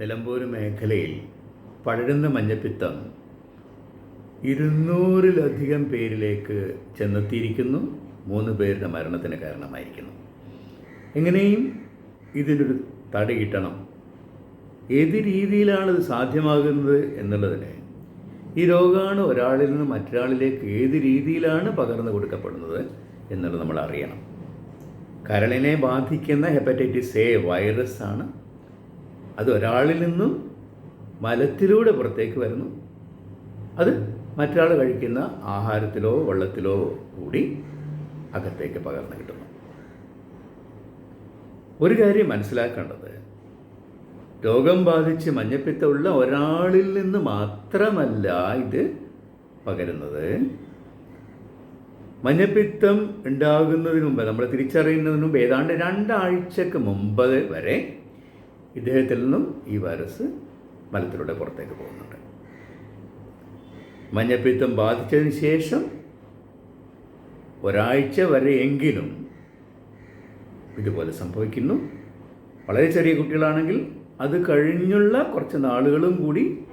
നിലമ്പൂർ മേഖലയിൽ പടരുന്ന മഞ്ഞപ്പിത്തം ഇരുന്നൂറിലധികം പേരിലേക്ക് ചെന്നെത്തിയിരിക്കുന്നു. മൂന്ന് പേരുടെ മരണത്തിന് കാരണമായിരിക്കുന്നു. എങ്ങനെയും ഇതിനൊരു തടി കിട്ടണം. ഏത് രീതിയിലാണ് ഇത് സാധ്യമാകുന്നത് എന്നുള്ളതിന് ഈ രോഗമാണ് ഒരാളിൽ നിന്ന് മറ്റൊരാളിലേക്ക് ഏത് രീതിയിലാണ് പകർന്നു കൊടുക്കപ്പെടുന്നത് എന്നുള്ളത് നമ്മൾ അറിയണം. കരളിനെ ബാധിക്കുന്ന ഹെപ്പറ്റൈറ്റിസ് എ വൈറസ് ആണ് അത് ഒരാളിൽ നിന്നും മലത്തിലൂടെ പുറത്തേക്ക് വരുന്നു. അത് മറ്റൊരാൾ കഴിക്കുന്ന ആഹാരത്തിലോ വെള്ളത്തിലോ കൂടി അകത്തേക്ക് പകർന്നു കിട്ടുന്നു. ഒരു കാര്യം മനസ്സിലാക്കേണ്ടത്. രോഗം ബാധിച്ച് മഞ്ഞപ്പിത്തമുള്ള ഒരാളിൽ നിന്ന് മാത്രമല്ല ഇത് പകരുന്നത്. മഞ്ഞപ്പിത്തം ഉണ്ടാകുന്നതിന് മുമ്പ് നമ്മൾ തിരിച്ചറിയുന്നതിന് മുമ്പ് ഏതാണ്ട് രണ്ടാഴ്ചക്ക് മുമ്പ് വരെ ഇദ്ദേഹത്തിൽ നിന്നും ഈ വൈറസ് മലത്തിലൂടെ പുറത്തേക്ക് പോകുന്നുണ്ട്. മഞ്ഞപ്പിത്തം ബാധിച്ചതിന് ശേഷം ഒരാഴ്ച വരെയെങ്കിലും ഇതുപോലെ സംഭവിക്കുന്നു. വളരെ ചെറിയ കുട്ടികളാണെങ്കിൽ അത് കഴിഞ്ഞുള്ള കുറച്ച് നാളുകളും കൂടി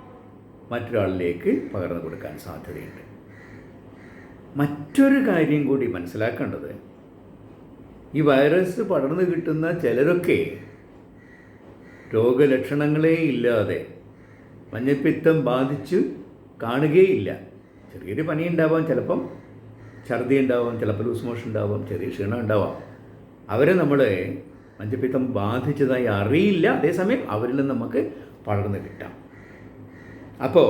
മറ്റൊരാളിലേക്ക് പകർന്നു കൊടുക്കാൻ സാധ്യതയുണ്ട്. മറ്റൊരു കാര്യം കൂടി മനസ്സിലാക്കേണ്ടത് ഈ വൈറസ് പടർന്നു കിട്ടുന്ന ചിലരൊക്കെ രോഗലക്ഷണങ്ങളേ ഇല്ലാതെ മഞ്ഞപ്പിത്തം ബാധിച്ച് കാണുകയില്ല. ചെറിയൊരു പനി ഉണ്ടാവാം ചിലപ്പം ഛർദി ഉണ്ടാവാം ചിലപ്പോൾ ലൂസ് മോഷൻ ഉണ്ടാവാം ചെറിയ ക്ഷീണം ഉണ്ടാവാം അവരെ നമ്മൾ മഞ്ഞപ്പിത്തം ബാധിച്ചതായി അറിയില്ല. അതേസമയം അവരിൽ നിന്ന് നമുക്ക് പടർന്ന് കിട്ടാം. അപ്പോൾ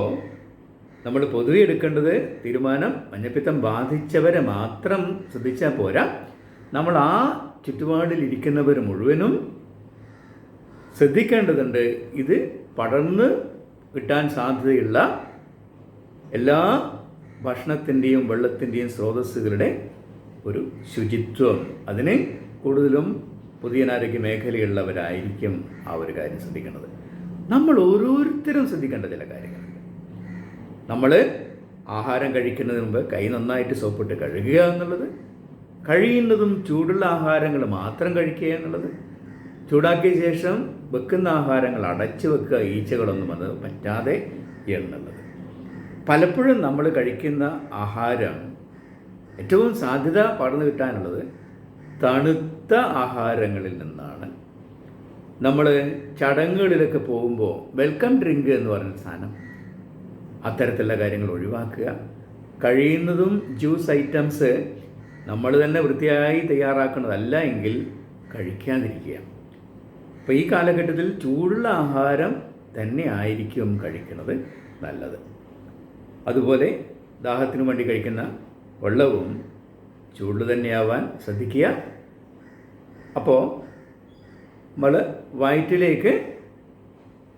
നമ്മൾ പൊതുവെ എടുക്കേണ്ടത് തീരുമാനം മഞ്ഞപ്പിത്തം ബാധിച്ചവരെ മാത്രം ശ്രദ്ധിച്ചാൽ പോരാ. നമ്മൾ ആ ചുറ്റുപാടിൽ ഇരിക്കുന്നവർ മുഴുവനും ശ്രദ്ധിക്കേണ്ടതുണ്ട് ഇത് പടർന്ന് കിട്ടാൻ സാധ്യതയുള്ള എല്ലാ ഭക്ഷണത്തിന്റെയും വെള്ളത്തിന്റെയും സ്രോതസ്സുകളുടെ ഒരു ശുചിത്വം. അതിന് കൂടുതലും പൊതുജനാരോഗ്യ മേഖലയുള്ളവരായിരിക്കും ആ ഒരു കാര്യം ശ്രദ്ധിക്കേണ്ടത്. നമ്മൾ ഓരോരുത്തരും ശ്രദ്ധിക്കേണ്ട ചില കാര്യങ്ങളുണ്ട് നമ്മൾ ആഹാരം കഴിക്കുന്നതിന് മുമ്പ് കൈ നന്നായിട്ട് സോപ്പിട്ട് കഴുകുക എന്നുള്ളത് കഴിയുന്നതും ചൂടുള്ള ആഹാരങ്ങൾ മാത്രം കഴിക്കുക എന്നുള്ളത് ചൂടാക്കിയ ശേഷം വെക്കുന്ന ആഹാരങ്ങൾ അടച്ചു വെക്കുക ഈച്ചകളൊന്നും അത് പറ്റാതെ എന്നുള്ളത് പലപ്പോഴും നമ്മൾ കഴിക്കുന്ന ആഹാരം ഏറ്റവും സാധ്യത പടർന്നു കിട്ടാനുള്ളത് തണുത്ത ആഹാരങ്ങളിൽ നിന്നാണ്. നമ്മൾ ചടങ്ങുകളിലൊക്കെ പോകുമ്പോൾ വെൽക്കം ഡ്രിങ്ക് എന്ന് പറയുന്ന സാധനം അത്തരത്തിലുള്ള കാര്യങ്ങൾ ഒഴിവാക്കുക. കഴിയുന്നതും ജ്യൂസ് ഐറ്റംസ് നമ്മൾ തന്നെ വൃത്തിയായി തയ്യാറാക്കുന്നതല്ല എങ്കിൽ കഴിക്കാതിരിക്കുക. അപ്പോൾ ഈ കാലഘട്ടത്തിൽ ചൂടുള്ള ആഹാരം തന്നെ ആയിരിക്കും കഴിക്കുന്നത് നല്ലത്. അതുപോലെ ദാഹത്തിനു വേണ്ടി കഴിക്കുന്ന വെള്ളവും ചൂട് തന്നെയാവാൻ ശ്രദ്ധിക്കുക. അപ്പോൾ നമ്മൾ വയറ്റിലേക്ക്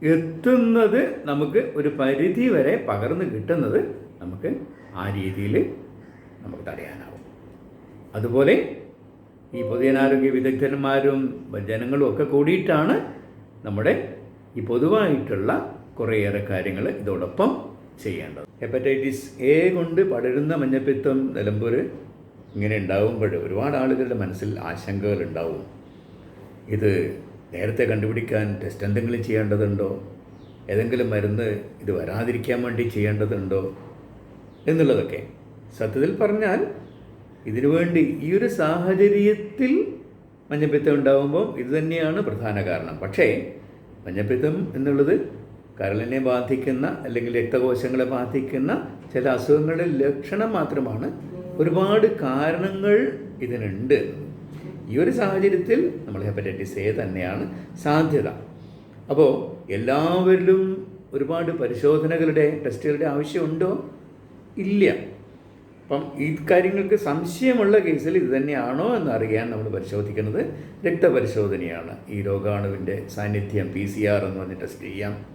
എത്തുന്നത് നമുക്ക് ഒരു പരിധി വരെ പകർന്ന് കിട്ടുന്നത് നമുക്ക് ആ രീതിയിൽ നമുക്ക് തടയാനാവും. അതുപോലെ ഈ പൊതുജനാരോഗ്യ വിദഗ്ധന്മാരും ജനങ്ങളും ഒക്കെ കൂടിയിട്ടാണ് നമ്മുടെ ഈ പൊതുവായിട്ടുള്ള കുറേയേറെ കാര്യങ്ങൾ ഇതോടൊപ്പം ചെയ്യേണ്ടത്. ഹെപ്പറ്റൈറ്റിസ് എ കൊണ്ട് പടരുന്ന മഞ്ഞപ്പിത്തം നിലമ്പൂർ ഇങ്ങനെ ഉണ്ടാകുമ്പോൾ ഒരുപാട് ആളുകളുടെ മനസ്സിൽ ആശങ്കകൾ ഉണ്ടാവും. ഇത് നേരത്തെ കണ്ടുപിടിക്കാൻ ടെസ്റ്റ് എന്തെങ്കിലും ചെയ്യേണ്ടതുണ്ടോ? ഏതെങ്കിലും മരുന്ന് ഇത് വരാതിരിക്കാൻ വേണ്ടി ചെയ്യേണ്ടതുണ്ടോ? എന്നുള്ളതൊക്കെ സത്യത്തിൽ പറഞ്ഞാൽ ഇതിനു വേണ്ടി ഈ ഒരു സാഹചര്യത്തിൽ മഞ്ഞപ്പിത്തം ഉണ്ടാകുമ്പോൾ ഇത് തന്നെയാണ് പ്രധാന കാരണം. പക്ഷേ മഞ്ഞപ്പിത്തം എന്നുള്ളത് കരളിനെ ബാധിക്കുന്ന അല്ലെങ്കിൽ രക്തകോശങ്ങളെ ബാധിക്കുന്ന ചില അസുഖങ്ങളുടെ ലക്ഷണം മാത്രമാണ്. ഒരുപാട് കാരണങ്ങൾ ഇതിനുണ്ട്. ഈ ഒരു സാഹചര്യത്തിൽ നമ്മൾ ഹെപ്പറ്റൈറ്റിസ് എ തന്നെയാണ് സാധ്യത. അപ്പോൾ എല്ലാവരിലും ഒരുപാട് പരിശോധനകളുടെ ടെസ്റ്റുകളുടെ ആവശ്യമുണ്ടോ? ഇല്ല. അപ്പം ഈ കാര്യങ്ങൾക്ക് സംശയമുള്ള കേസിൽ ഇത് തന്നെയാണോ എന്നറിയാൻ നമ്മൾ പരിശോധിക്കുന്നത്. രക്തപരിശോധനയാണ്. ഈ രോഗാണുവിന്റെ സാന്നിധ്യം പി സി ആർ എന്ന് പറഞ്ഞ് ടെസ്റ്റ് ചെയ്യാം.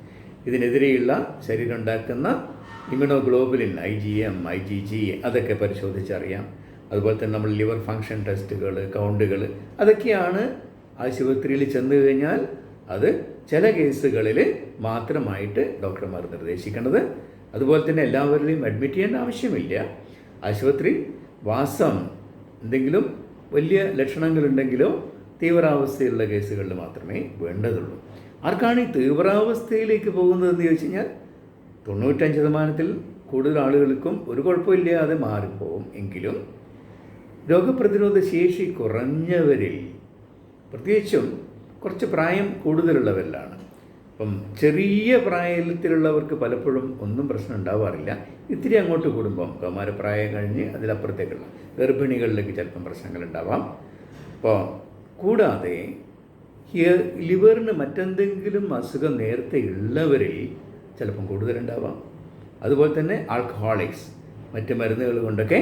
ഇതിനെതിരെയുള്ള ശരീരം ഉണ്ടാക്കുന്ന immunoglobulin I G M I G G അതൊക്കെ പരിശോധിച്ചറിയാം. അതുപോലെ തന്നെ നമ്മൾ ലിവർ ഫങ്ഷൻ ടെസ്റ്റുകൾ കൗണ്ടുകൾ അതൊക്കെയാണ് ആശുപത്രിയിൽ ചെന്ന് കഴിഞ്ഞാൽ അത് ചില കേസുകളിൽ മാത്രമായിട്ട് ഡോക്ടർമാർ നിർദ്ദേശിക്കേണ്ടത്. അതുപോലെ തന്നെ എല്ലാവരുടെയും അഡ്മിറ്റ് ചെയ്യേണ്ട ആവശ്യമില്ല. ആശുപത്രി വാസം എന്തെങ്കിലും വലിയ ലക്ഷണങ്ങളുണ്ടെങ്കിലോ തീവ്രാവസ്ഥയിലുള്ള കേസുകളിൽ മാത്രമേ വേണ്ടതുള്ളൂ. ആർക്കാണ് ഈ തീവ്രാവസ്ഥയിലേക്ക് പോകുന്നതെന്ന് ചോദിച്ചു കഴിഞ്ഞാൽ തൊണ്ണൂറ്റഞ്ച് ശതമാനത്തിൽ കൂടുതൽ ആളുകൾക്കും ഒരു കുഴപ്പമില്ലാതെ മാറിപ്പോവും എങ്കിലും രോഗപ്രതിരോധ ശേഷി കുറഞ്ഞവരിൽ പ്രത്യേകിച്ചും കുറച്ച് പ്രായം കൂടുതലുള്ളവരിലാണ്. അപ്പം ചെറിയ പ്രായത്തിലുള്ളവർക്ക് പലപ്പോഴും ഒന്നും പ്രശ്നം ഉണ്ടാവാറില്ല. ഇത്തിരി അങ്ങോട്ട് കൂടുമ്പം കൗമാരപ്രായം കഴിഞ്ഞ് അതിലപ്പുറത്തേക്കുള്ള ഗർഭിണികളിലേക്ക് ചിലപ്പം പ്രശ്നങ്ങൾ ഉണ്ടാവാം അപ്പോൾ കൂടാതെ ലിവറിന് മറ്റെന്തെങ്കിലും അസുഖം നേരത്തെ ഉള്ളവരിൽ ചിലപ്പം കൂടുതലുണ്ടാവാം. അതുപോലെ തന്നെ ആൾക്കഹോളിക്സ് മറ്റ് മരുന്നുകൾ കൊണ്ടൊക്കെ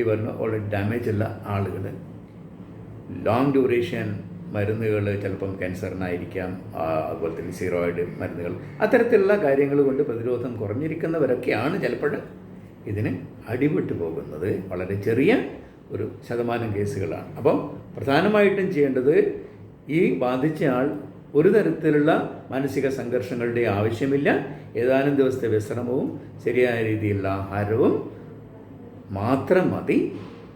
ലിവറിന് ഓൾറെഡി ഡാമേജ് ഉള്ള ആളുകൾ. ലോങ് ഡ്യൂറേഷൻ മരുന്നുകൾ ചിലപ്പം ക്യാൻസറിനായിരിക്കാം അതുപോലെ തന്നെ സീറോയിഡ് മരുന്നുകൾ. അത്തരത്തിലുള്ള കാര്യങ്ങൾ കൊണ്ട് പ്രതിരോധം കുറഞ്ഞിരിക്കുന്നവരൊക്കെയാണ് ചിലപ്പോൾ ഇതിന് അടിപെട്ട് പോകുന്നത്. വളരെ ചെറിയ ഒരു ശതമാനം കേസുകളാണ്. അപ്പം പ്രധാനമായിട്ടും ചെയ്യേണ്ടത് ഈ ബാധിച്ച ആൾ ഒരു തരത്തിലുള്ള മാനസിക സംഘർഷങ്ങളുടെ ആവശ്യമില്ല. ഏതാനും ദിവസത്തെ വിശ്രമവും ശരിയായ രീതിയിലുള്ള ആഹാരവും മാത്രം മതി.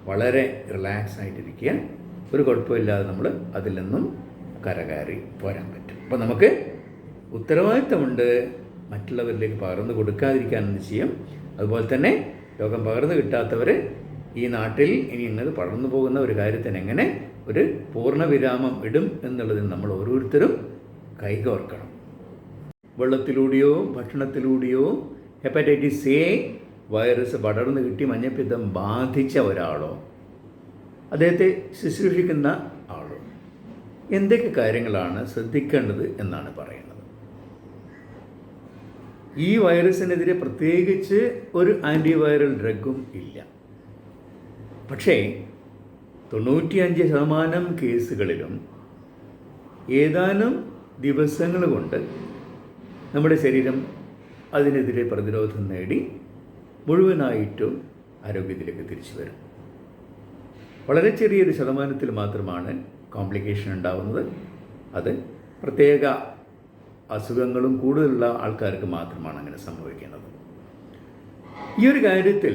വളരെ റിലാക്സ് ആയിട്ടിരിക്കുക. ഒരു കുഴപ്പമില്ലാതെ നമ്മൾ അതിൽ നിന്നും കരകയറി പോരാൻ പറ്റും. അപ്പോൾ നമുക്ക് ഉത്തരവാദിത്തമുണ്ട് മറ്റുള്ളവരിലേക്ക് പകർന്നു കൊടുക്കാതിരിക്കാൻ എന്ത് ചെയ്യും? അതുപോലെ തന്നെ രോഗം പകർന്നു കിട്ടാത്തവർ ഈ നാട്ടിൽ ഇനി ഇങ്ങനെ പടർന്നു പോകുന്ന ഒരു കാര്യത്തിന് എങ്ങനെ ഒരു പൂർണവിരാമം ഇടും എന്നുള്ളതിന് നമ്മൾ ഓരോരുത്തരും കൈകോർക്കണം. വെള്ളത്തിലൂടെയോ ഭക്ഷണത്തിലൂടെയോ ഹെപ്പറ്റൈറ്റിസ് എ വൈറസ് പടർന്നു കിട്ടി മഞ്ഞപ്പിത്തം ബാധിച്ച ഒരാളോ അദ്ദേഹത്തെ ശുശ്രൂഷിക്കുന്ന ആളും എന്തൊക്കെ കാര്യങ്ങളാണ് ശ്രദ്ധിക്കേണ്ടത് എന്നാണ് പറയുന്നത്? ഈ വൈറസിനെതിരെ പ്രത്യേകിച്ച് ഒരു ആന്റിവൈറൽ ഡ്രഗും ഇല്ല. പക്ഷേ തൊണ്ണൂറ്റിയഞ്ച് ശതമാനം കേസുകളിലും ഏതാനും ദിവസങ്ങൾ കൊണ്ട് നമ്മുടെ ശരീരം അതിനെതിരെ പ്രതിരോധം നേടി മുഴുവനായിട്ടും ആരോഗ്യത്തിലേക്ക് തിരിച്ചു വരും. വളരെ ചെറിയൊരു ശതമാനത്തിൽ മാത്രമാണ് കോംപ്ലിക്കേഷൻ ഉണ്ടാകുന്നത് അത് പ്രത്യേക അസുഖങ്ങളും കൂടുതലുള്ള ആൾക്കാർക്ക് മാത്രമാണ് അങ്ങനെ സംഭവിക്കുന്നത് ഈ ഒരു കാര്യത്തിൽ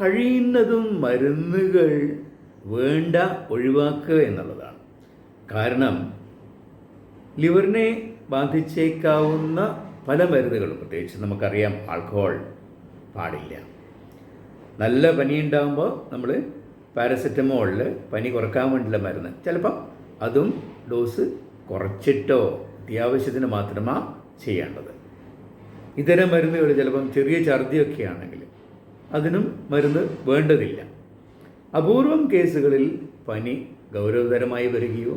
കഴിയുന്നതും മരുന്നുകൾ വേണ്ട ഒഴിവാക്കുക എന്നുള്ളതാണ്. കാരണം ലിവറിനെ ബാധിച്ചേക്കാവുന്ന പല മരുന്നുകളും പ്രത്യേകിച്ച് നമുക്കറിയാം ആൽക്കഹോൾ പാടില്ല. നല്ല പനിയുണ്ടാകുമ്പോൾ നമ്മൾ പാരസെറ്റമോളിൽ പനി കുറയ്ക്കാൻ വേണ്ടിയുള്ള മരുന്ന്. ചിലപ്പം അതും ഡോസ് കുറച്ചിട്ടോ അത്യാവശ്യത്തിന് മാത്രമാണ് ചെയ്യേണ്ടത്. ഇതര മരുന്നുകൾ ചിലപ്പം ചെറിയ ഛർദിയൊക്കെ ആണെങ്കിൽ അതിനും മരുന്ന് വേണ്ടതില്ല. അപൂർവം കേസുകളിൽ പനി ഗൗരവതരമായി വരികയോ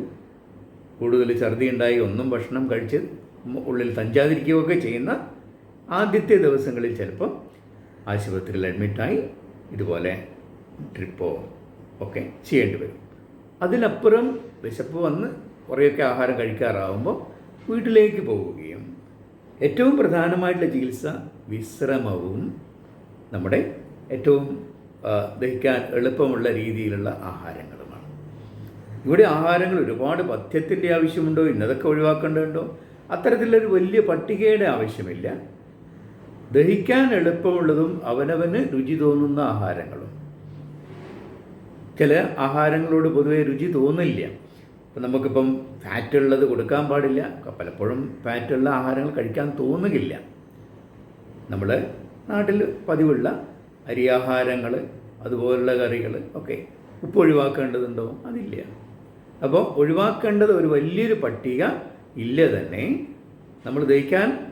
കൂടുതൽ ഛർദി ഉണ്ടായി ഒന്നും ഭക്ഷണം കഴിച്ച് ഉള്ളിൽ തഞ്ചാതിരിക്കുകയോ ഒക്കെ ചെയ്യുന്ന ആദ്യത്തെ ദിവസങ്ങളിൽ ചിലപ്പം ആശുപത്രിയിൽ അഡ്മിറ്റായി ഇതുപോലെ ട്രിപ്പോ ഒക്കെ ചെയ്യേണ്ടി വരും. അതിലപ്പുറം വിശപ്പ് വന്ന് കുറേയൊക്കെ ആഹാരം കഴിക്കാറാവുമ്പോൾ വീട്ടിലേക്ക് പോവുകയും ഏറ്റവും പ്രധാനമായിട്ടുള്ള ചികിത്സ വിശ്രമവും നമ്മുടെ ഏറ്റവും ദഹിക്കാൻ എളുപ്പമുള്ള രീതിയിലുള്ള ആഹാരങ്ങളുമാണ്. ഇവിടെ ആഹാരങ്ങൾ ഒരുപാട് പഥ്യത്തിന്റെ ആവശ്യമുണ്ടോ? ഇന്നതൊക്കെ ഒഴിവാക്കേണ്ടതുണ്ടോ? അത്തരത്തിലൊരു വലിയ പട്ടികയുടെ ആവശ്യമില്ല. ദഹിക്കാൻ എളുപ്പമുള്ളതും അവനവന് രുചി തോന്നുന്ന ആഹാരങ്ങളും. ചില ആഹാരങ്ങളോട് പൊതുവെ രുചി തോന്നില്ല. അപ്പം നമുക്കിപ്പം ഫാറ്റുള്ളത് കൊടുക്കാൻ പാടില്ല. പലപ്പോഴും ഫാറ്റുള്ള ആഹാരങ്ങൾ കഴിക്കാൻ തോന്നുകയില്ല നമ്മൾ നാട്ടിൽ പതിവുള്ള അരിയാഹാരങ്ങൾ അതുപോലുള്ള കറികൾ ഒക്കെ ഉപ്പ് ഒഴിവാക്കേണ്ടതുണ്ടോ? അതില്ല. അപ്പോൾ ഒഴിവാക്കേണ്ടത് ഒരു വലിയൊരു പട്ടിക ഇല്ല തന്നെ. നമ്മൾ ദഹിക്കാൻ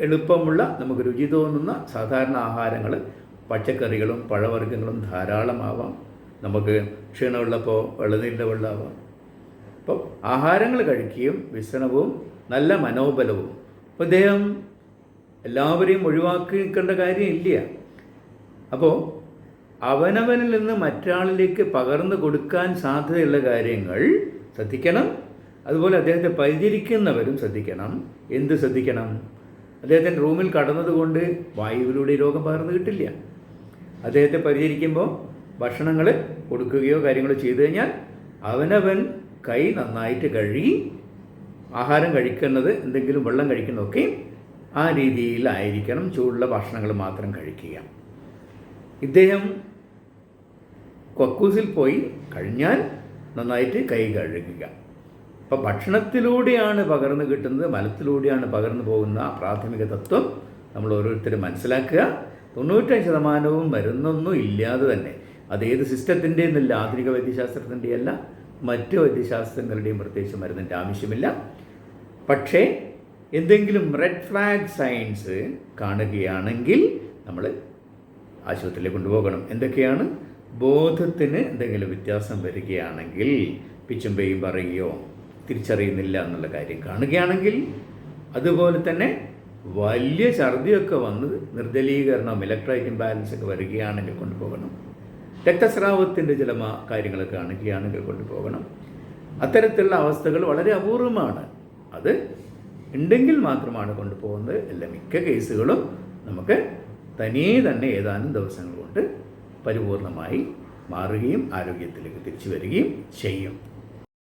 എളുപ്പമുള്ള നമുക്ക് രുചി തോന്നുന്ന സാധാരണ ആഹാരങ്ങൾ പച്ചക്കറികളും പഴവർഗങ്ങളും ധാരാളമാവാം. നമുക്ക് ക്ഷീണമുള്ളപ്പോൾ വെള്ളനീരിന്റെ വെള്ളമാവാം. അപ്പോൾ ആഹാരങ്ങൾ കഴിക്കുകയും വിസനവും നല്ല മനോബലവും. അപ്പോൾ ഇദ്ദേഹം എല്ലാവരെയും ഒഴിവാക്കേണ്ട കാര്യമില്ല. അപ്പോൾ അവനവനിൽ നിന്ന് മറ്റാളിലേക്ക് പകർന്നു കൊടുക്കാൻ സാധ്യതയുള്ള കാര്യങ്ങൾ ശ്രദ്ധിക്കണം. അതുപോലെ അദ്ദേഹത്തെ പരിചരിക്കുന്നവരും ശ്രദ്ധിക്കണം. എന്ത് ശ്രദ്ധിക്കണം? അദ്ദേഹത്തിന്റെ റൂമിൽ കടന്നതുകൊണ്ട് വായുവിലൂടെ രോഗം പകർന്നു കിട്ടില്ല. അദ്ദേഹത്തെ പരിചരിക്കുമ്പോൾ ഭക്ഷണങ്ങൾ കൊടുക്കുകയോ കാര്യങ്ങൾ ചെയ്തു കഴിഞ്ഞാൽ അവനവൻ കൈ നന്നായിട്ട് കഴുകി ആഹാരം കഴിക്കുന്നത് എന്തെങ്കിലും വെള്ളം കഴിക്കുന്നതൊക്കെ ആ രീതിയിലായിരിക്കണം ചൂടുള്ള ഭക്ഷണങ്ങൾ മാത്രം കഴിക്കുക. ഇദ്ദേഹം കൊക്കൂസിൽ പോയി കഴിഞ്ഞാൽ നന്നായിട്ട് കൈ കഴുകുക. അപ്പോൾ ഭക്ഷണത്തിലൂടെയാണ് പകർന്നു കിട്ടുന്നത് മലത്തിലൂടെയാണ് പകർന്നു പോകുന്ന പ്രാഥമിക തത്വം നമ്മൾ ഓരോരുത്തരും മനസ്സിലാക്കുക. തൊണ്ണൂറ്റഞ്ച് ശതമാനവും മരുന്നൊന്നും ഇല്ലാതെ തന്നെ അത് ഏത് സിസ്റ്റത്തിന്റെ എന്നല്ല ആധുനിക വൈദ്യശാസ്ത്രത്തിന്റെ അല്ല മറ്റ് വൈദ്യശാസ്ത്രങ്ങളുടെയും പ്രത്യേകിച്ച് മരുന്നിന്റെ ആവശ്യമില്ല. പക്ഷേ എന്തെങ്കിലും റെഡ് ഫ്ലാഗ് സയൻസ് കാണുകയാണെങ്കിൽ നമ്മൾ ആശുപത്രിയിൽ കൊണ്ടുപോകണം. എന്തൊക്കെയാണ്? ബോധത്തിന് എന്തെങ്കിലും വ്യത്യാസം വരികയാണെങ്കിൽ പിച്ചും പേയും പറയുകയോ തിരിച്ചറിയുന്നില്ല എന്നുള്ള കാര്യം കാണുകയാണെങ്കിൽ അതുപോലെ തന്നെ വലിയ ഛർദിയൊക്കെ വന്ന് നിർജലീകരണം ഇലക്ട്രൈറ്റ് ഇംബാലൻസ് ഒക്കെ വരികയാണെങ്കിൽ കൊണ്ടുപോകണം. രക്തസ്രാവത്തിന്റെ ചില കാര്യങ്ങളൊക്കെ കാണുകയാണെങ്കിൽ കൊണ്ടുപോകണം. അത്തരത്തിലുള്ള അവസ്ഥകൾ വളരെ അപൂർവമാണ്. അത് ഉണ്ടെങ്കിൽ മാത്രമാണ് കൊണ്ടുപോകുന്നത്. എല്ലാ മിക്ക കേസുകളും നമുക്ക് തനിയെ തന്നെ ഏതാനും ദിവസങ്ങൾ കൊണ്ട് പരിപൂർണമായി മാറുകയും ആരോഗ്യത്തിലേക്ക് തിരിച്ചു വരികയും ചെയ്യും.